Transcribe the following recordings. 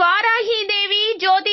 இவ்வாறாகி இதை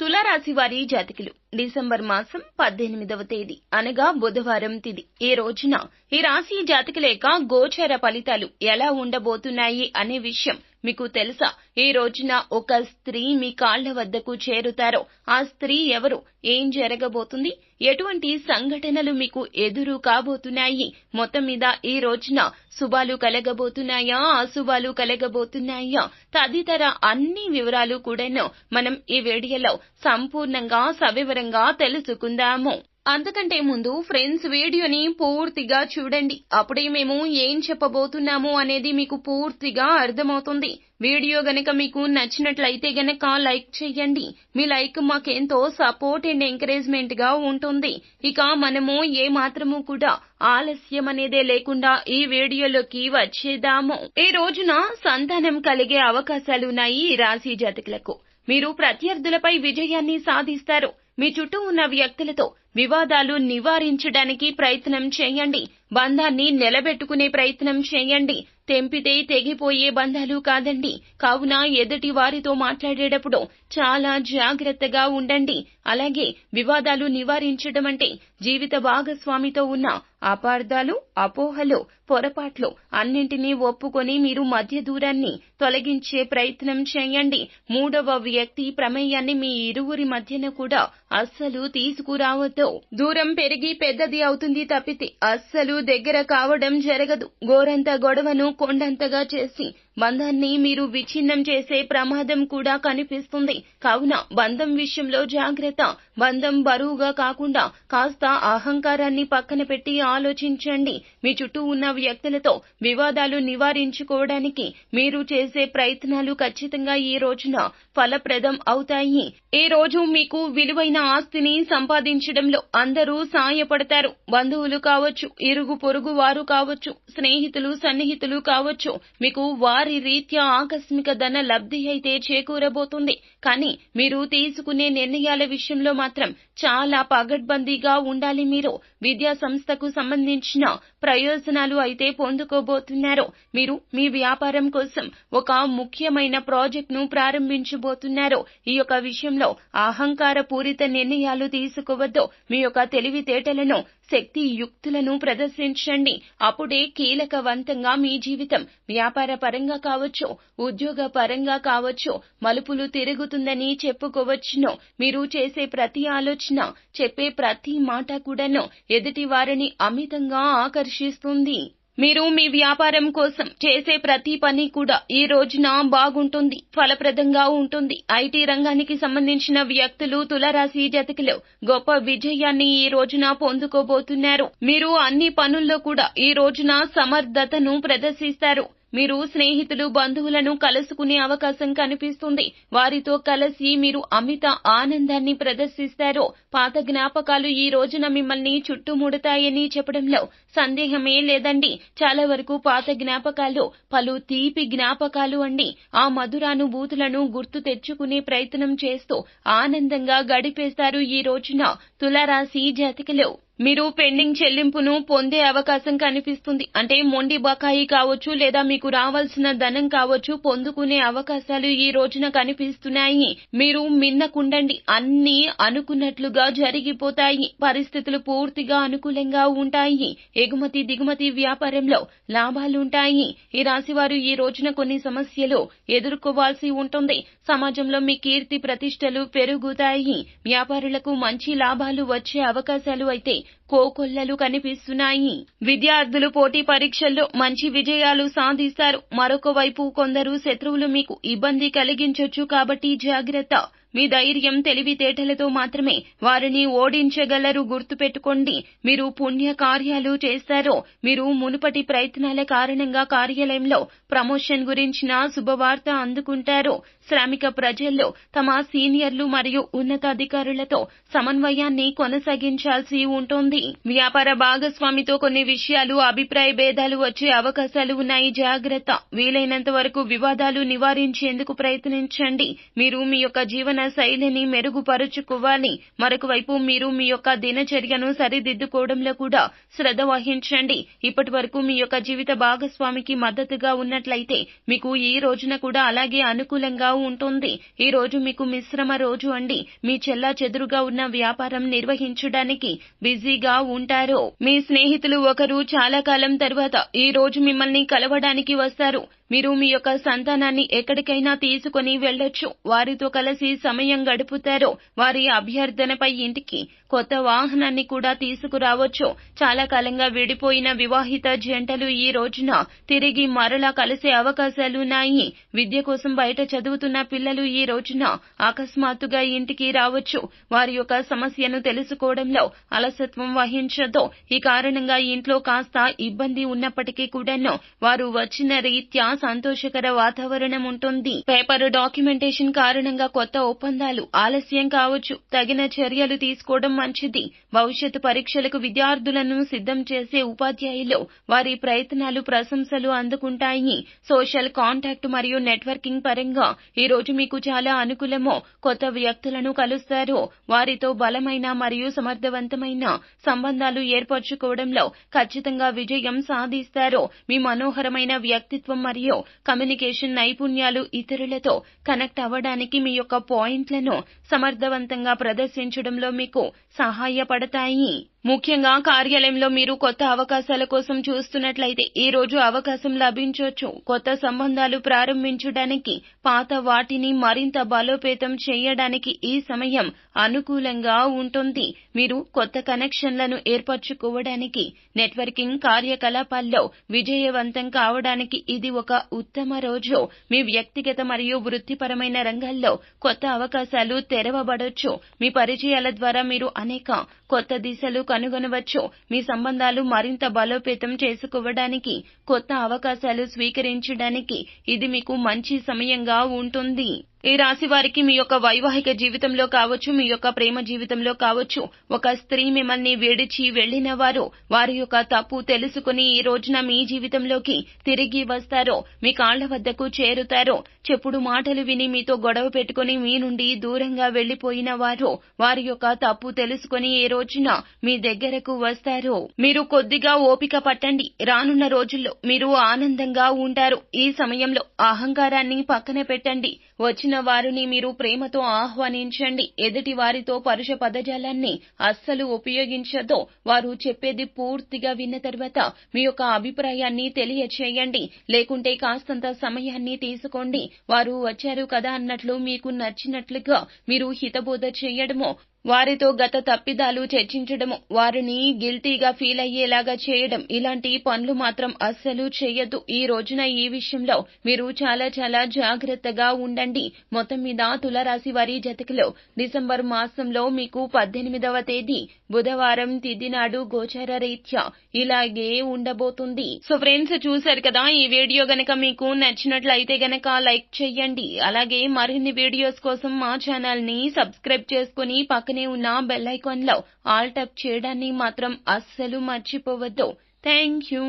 తులారాశి వారి జాతకులు. డిసెంబర్ మాసం పద్దెనిమిదవ తేదీ అనగా బుధవారం తిది. ఈ రోజున? ఈ రాశి జాతకుల యొక్క గోచర ఫలితాలు ఎలా ఉండబోతున్నాయి అనే విషయం మీకు తెలుసా? ఈ రోజున ఒక స్త్రీ మీ కాళ్ళ వద్దకు చేరుతారో ఆ స్త్రీ ఎవరు? ఏం జరగబోతుంది? ఎటువంటి సంఘటనలు మీకు ఎదురు కాబోతున్నాయి? మొత్తం మీద ఈ రోజున శుభాలు కలగబోతున్నాయా? అశుభాలు కలగబోతున్నాయా? తదితర అన్ని వివరాలు కూడాను మనం ఈ వీడియోలో సంపూర్ణంగా సవివరంగా తెలుసుకుందాము. అంతకంటే ముందు ఫ్రెండ్స్ వీడియోని పూర్తిగా చూడండి. అప్పుడే మేము ఏం చెప్పబోతున్నాము అనేది మీకు పూర్తిగా అర్థమవుతుంది. వీడియో గనక మీకు నచ్చినట్లయితే గనక లైక్ చేయండి. మీ లైక్ మాకెంతో సపోర్ట్ అండ్ ఎంకరేజ్మెంట్గా ఉంటుంది. ఇక మనము ఏ మాత్రము కూడా ఆలస్యం అనేదే లేకుండా ఈ వీడియోలోకి వచ్చేద్దాము. ఈ రోజున సంతానం కలిగే అవకాశాలున్నాయి ఈ రాశి జాతకులకు. మీరు ప్రత్యర్థులపై విజయాన్ని సాధిస్తారు. మీ చుట్టూ ఉన్న వ్యక్తులతో వివాదాలు నివారించడానికి ప్రయత్నం చేయండి. బంధాన్ని నిలబెట్టుకునే ప్రయత్నం చేయండి. తెంపితే తెగిపోయే బంధాలు కాదండి. కావున ఎదుటి వారితో మాట్లాడేటప్పుడు చాలా జాగ్రత్తగా ఉండండి. అలాగే వివాదాలు నివారించడం అంటే జీవిత భాగస్వామితో ఉన్న అపార్థాలు అపోహలు పొరపాట్లు అన్నింటినీ ఒప్పుకొని మీరు మధ్య దూరాన్ని తొలగించే ప్రయత్నం చేయండి. మూడవ వ్యక్తి ప్రమేయాన్ని మీ ఇరువురి మధ్యన కూడా అస్సలు తీసుకురావద్దు. దూరం పెరిగి పెద్దది అవుతుంది తప్పితే అస్సలు దగ్గర కావడం జరగదు. గోరంత గొడవను కొండంతగా చేసి బంధాన్ని మీరు విచ్ఛిన్నం చేసే ప్రమాదం కూడా కనిపిస్తుంది. కావున బంధం విషయంలో జాగ్రత్త. బంధం బరువుగా కాకుండా కాస్త అహంకారాన్ని పక్కన పెట్టి ఆలోచించండి. మీ చుట్టూ ఉన్న వ్యక్తులతో వివాదాలు నివారించుకోవడానికి మీరు చేసే ప్రయత్నాలు ఖచ్చితంగా ఈ రోజున ఫలప్రదం అవుతాయి. ఈ రోజు మీకు విలువైన ఆస్తిని సంపాదించడంలో అందరూ సాయపడతారు. బంధువులు కావచ్చు ఇరుగు పొరుగు వారు కావచ్చు స్నేహితులు సన్నిహితులు కావచ్చు మీకు వారి రీత్యా ఆకస్మిక ధన లబ్ధి అయితే చేకూరబోతుంది. కానీ మీరు తీసుకునే నిర్ణయాల విషయంలో మాత్రం చాలా పగడ్బందీగా ఉండాలి మీరు. విద్యా సంస్థకు సంబంధించిన ప్రయోజనాలు అయితే పొందుకోబోతున్నారు. మీరు మీ వ్యాపారం కోసం ఒక ముఖ్యమైన ప్రాజెక్ట్ను ప్రారంభించబోతున్నారు. ఈ యొక్క విషయంలో అహంకార పూరిత నిర్ణయాలు తీసుకోవద్దు. మీ యొక్క తెలివితేటలను శక్తి యుక్తులను ప్రదర్శించండి. అప్పుడే కీలకవంతంగా మీ జీవితం వ్యాపార పరంగా కావచ్చు ఉద్యోగ పరంగా కావచ్చు మలుపులు తిరుగుతుందని చెప్పుకోవచ్చును. మీరు చేసే ప్రతి ఆలోచన చెప్పే ప్రతి మాట కూడాను ఎదుటి వారిని అమితంగా ఆకర్షిస్తుంది మీరు మీ వ్యాపారం కోసం చేసే ప్రతి పని కూడా ఈ రోజున బాగుంటుంది ఫలప్రదంగా ఉంటుంది. ఐటీ రంగానికి సంబంధించిన వ్యక్తులు తులరాశి జతకిలో గొప్ప విజయాన్ని ఈ రోజున పొందుకోబోతున్నారు. మీరు అన్ని పనుల్లో కూడా ఈ రోజున సమర్థతను ప్రదర్శిస్తారు. మీరు స్నేహితులు బంధువులను కలుసుకునే అవకాశం కనిపిస్తుంది. వారితో కలిసి మీరు అమిత ఆనందాన్ని ప్రదర్శిస్తారు. పాత జ్ఞాపకాలు ఈ రోజున మిమ్మల్ని చుట్టుముడతాయని చెప్పడంలో సందేహమే లేదండి. చాలా వరకు పాత జ్ఞాపకాలు పలు తీపి జ్ఞాపకాలు అండి. ఆ మధురానుభూతులను గుర్తు తెచ్చుకునే ప్రయత్నం చేస్తూ ఆనందంగా గడిపేస్తారు ఈ రోజున తులారాశి జాతికలు. మీరు పెండింగ్ చెల్లింపును పొందే అవకాశం కనిపిస్తుంది. అంటే మొండి బకాయి కావచ్చు లేదా మీకు రావాల్సిన ధనం కావచ్చు పొందుకునే అవకాశాలు ఈ రోజున కనిపిస్తున్నాయి. మీరు మిన్నకుండండి అన్ని అనుకున్నట్లుగా జరిగిపోతాయి. పరిస్థితులు పూర్తిగా అనుకూలంగా ఉంటాయి. ఎగుమతి దిగుమతి వ్యాపారంలో లాభాలుంటాయి. ఈ రాశివారు ఈ రోజున కొన్ని సమస్యలు ఎదుర్కోవాల్సి ఉంటుంది. సమాజంలో మీ కీర్తి ప్రతిష్టలు పెరుగుతాయి. వ్యాపారులకు మంచి లాభాలు వచ్చే అవకాశాలు అయితే కోకొల్లలు కనిపిస్తున్నాయి. విద్యార్థులు పోటీ పరీక్షల్లో మంచి విజయాలు సాధిస్తారు. మరొక వైపు కొందరు శత్రువులు మీకు ఇబ్బంది కలిగించొచ్చు కాబట్టి జాగ్రత్త. మీ ధైర్యం తెలివితేటలతో మాత్రమే వారిని ఓడించగలరు. గుర్తుపెట్టుకోండి మీరు పుణ్య కార్యాలు చేస్తారో మీరు మునుపటి ప్రయత్నాల కారణంగా కార్యాలయంలో ప్రమోషన్ గురించిన శుభవార్త అందుకుంటారు శ్రామిక ప్రజల్లో తమ సీనియర్లు మరియు ఉన్నతాధికారులతో సమన్వయాన్ని కొనసాగించాల్సి ఉంటుంది. వ్యాపార భాగస్వామితో కొన్ని విషయాలు అభిప్రాయ భేదాలు వచ్చే అవకాశాలు ఉన్నాయి. జాగ్రత్త. వీలైనంత వరకు వివాదాలు నివారించేందుకు ప్రయత్నించండి. మీరు మీ యొక్క జీవన శైలిని మెరుగుపరుచుకోవాలి. మరొక వైపు మీరు మీ యొక్క దినచర్యను సరిదిద్దుకోవడంలో కూడా శ్రద్ధ వహించండి. ఇప్పటి వరకు మీ యొక్క జీవిత భాగస్వామికి మద్దతుగా ఉన్నట్లయితే మీకు ఈ రోజున కూడా అలాగే అనుకూలంగా ఉంటుంది. ఈ రోజు మీకు మిశ్రమ రోజు అండి. మీ చెల్లా చెదురుగా ఉన్న వ్యాపారం నిర్వహించడానికి బిజీగా ఉంటారు. మీ స్నేహితులు ఒకరు చాలా కాలం తర్వాత ఈ రోజు మిమ్మల్ని కలవడానికి వస్తారు. మీరు మీ యొక్క సంతానాన్ని ఎక్కడికైనా తీసుకుని వెళ్ళొచ్చు. వారితో కలిసి సమయం గడుపుతారు. వారి అభ్యర్థనపై ఇంటికి కొత్త వాహనాన్ని కూడా తీసుకురావచ్చు. చాలా కాలంగా విడిపోయిన వివాహిత జంటలు ఈ రోజున తిరిగి మరలా కలిసే అవకాశాలున్నాయి. విద్య కోసం బయట చదువుతున్న పిల్లలు ఈ రోజున అకస్మాత్తుగా ఇంటికి రావచ్చు. వారి యొక్క సమస్యను తెలుసుకోవడంలో అలసత్వం వహించదు. ఈ కారణంగా ఇంట్లో కాస్త ఇబ్బంది ఉన్నప్పటికీ కూడాను వారు వచ్చిన రీత్యా సంతోషకర వాతావరణం ఉంటుంది. పేపర్ డాక్యుమెంటేషన్ కారణంగా కొత్త ఒప్పందాలు ఆలస్యం కావచ్చు. తగిన చర్యలు తీసుకోవడం మంచిది. భవిష్యత్ పరీక్షలకు విద్యార్థులను సిద్ధం చేసే ఉపాధ్యాయులు వారి ప్రయత్నాలు ప్రశంసలు అందుకుంటాయి. సోషల్ కాంటాక్ట్ మరియు నెట్వర్కింగ్ పరంగా ఈ రోజు మీకు చాలా అనుకూలమో కొత్త వ్యక్తులను కలుస్తారు వారితో బలమైన మరియు సమర్థవంతమైన సంబంధాలు ఏర్పరచుకోవడంలో ఖచ్చితంగా విజయం సాధిస్తారు మీ మనోహరమైన వ్యక్తిత్వం మరియు కమ్యూనికేషన్ నైపుణ్యాలు ఇతరులతో కనెక్ట్ అవ్వడానికి మీ యొక్క పాయింట్లను సమర్థవంతంగా ప్రదర్శించడంలో మీకు సహాయపడతాయి. ముఖ్యంగా కార్యాలయంలో మీరు కొత్త అవకాశాల కోసం చూస్తున్నట్లయితే ఈ రోజు అవకాశం లభించవచ్చు కొత్త సంబంధాలు ప్రారంభించడానికి పాత వాటిని మరింత బలోపేతం చేయడానికి ఈ సమయం అనుకూలంగా ఉంటుంది. మీరు కొత్త కనెక్షన్లను ఏర్పరచుకోవడానికి నెట్వర్కింగ్ కార్యకలాపాల్లో విజయవంతం కావడానికి ఇది ఒక ఉత్తమ రోజు. మీ వ్యక్తిగత మరియు వృత్తిపరమైన రంగాల్లో కొత్త అవకాశాలు తెరవబడొచ్చు. మీ పరిచయాల ద్వారా మీరు అనేక కొత్త దిశలు కనుగొనవచ్చు. మీ సంబంధాలు మరింత బలోపేతం చేసుకోవడానికి కొత్త అవకాశాలు స్వీకరించడానికి ఇది మీకు మంచి సమయంగా ఉంటుంది. ఈ రాశి వారికి మీ యొక్క వైవాహిక జీవితంలో కావచ్చు మీ యొక్క ప్రేమ జీవితంలో కావచ్చు ఒక స్త్రీ మిమ్మల్ని విడిచి వెళ్ళిన వారు వారి యొక్క తప్పు తెలుసుకుని ఈ రోజున మీ జీవితంలోకి తిరిగి వస్తారో మీ కాళ్ళ వద్దకు చేరుతారో చెప్పుడు మాటలు విని మీతో గొడవ పెట్టుకుని మీ నుండి దూరంగా వెళ్ళిపోయిన వారు వారి యొక్క తప్పు తెలుసుకుని ఈ రోజున మీ దగ్గరకు వస్తారు మీరు కొద్దిగా ఓపిక పట్టండి. రానున్న రోజుల్లో మీరు ఆనందంగా ఉంటారు. ఈ సమయంలో అహంకారాన్ని పక్కన పెట్టండి. వచ్చిన వారిని మీరు ప్రేమతో ఆహ్వానించండి. ఎదుటి వారితో పరుష పదజాలాన్ని అస్సలు ఉపయోగించదో వారు చెప్పేది పూర్తిగా విన్న తర్వాత మీ యొక్క అభిప్రాయాన్ని తెలియచేయండి. లేకుంటే కాస్తంత సమయాన్ని తీసుకోండి. వారు వచ్చారు కదా అన్నట్లు మీకు నచ్చినట్లుగా మీరు హితబోధ చేయడమో వారితో గత తప్పిదాలు చర్చించడము వారిని గిల్టీగా ఫీల్ అయ్యేలాగా చేయడం ఇలాంటి పనులు మాత్రం అస్సలు చేయొద్దు. ఈ రోజున ఈ విషయంలో మీరు చాలా చాలా జాగ్రత్తగా ఉండండి. మొత్తం మీద తులరాశి వారి జతకులో డిసెంబర్ మాసంలో మీకు పద్దెనిమిదవ తేదీ బుధవారం తిథి నాడు రీత్యా ఇలాగే ఉండబోతుంది. సో ఫ్రెండ్స్ చూశారు కదా ఈ వీడియో గనక మీకు నచ్చినట్లయితే గనక లైక్ చేయండి. అలాగే మరిన్ని వీడియోస్ కోసం మా ఛానల్ని సబ్స్క్రైబ్ చేసుకుని పక్కనే ఉన్న బెల్ ఐకాన్లో ఆల్ టప్ చేయడాన్ని మాత్రం అస్సలు మర్చిపోవద్దు. Thank you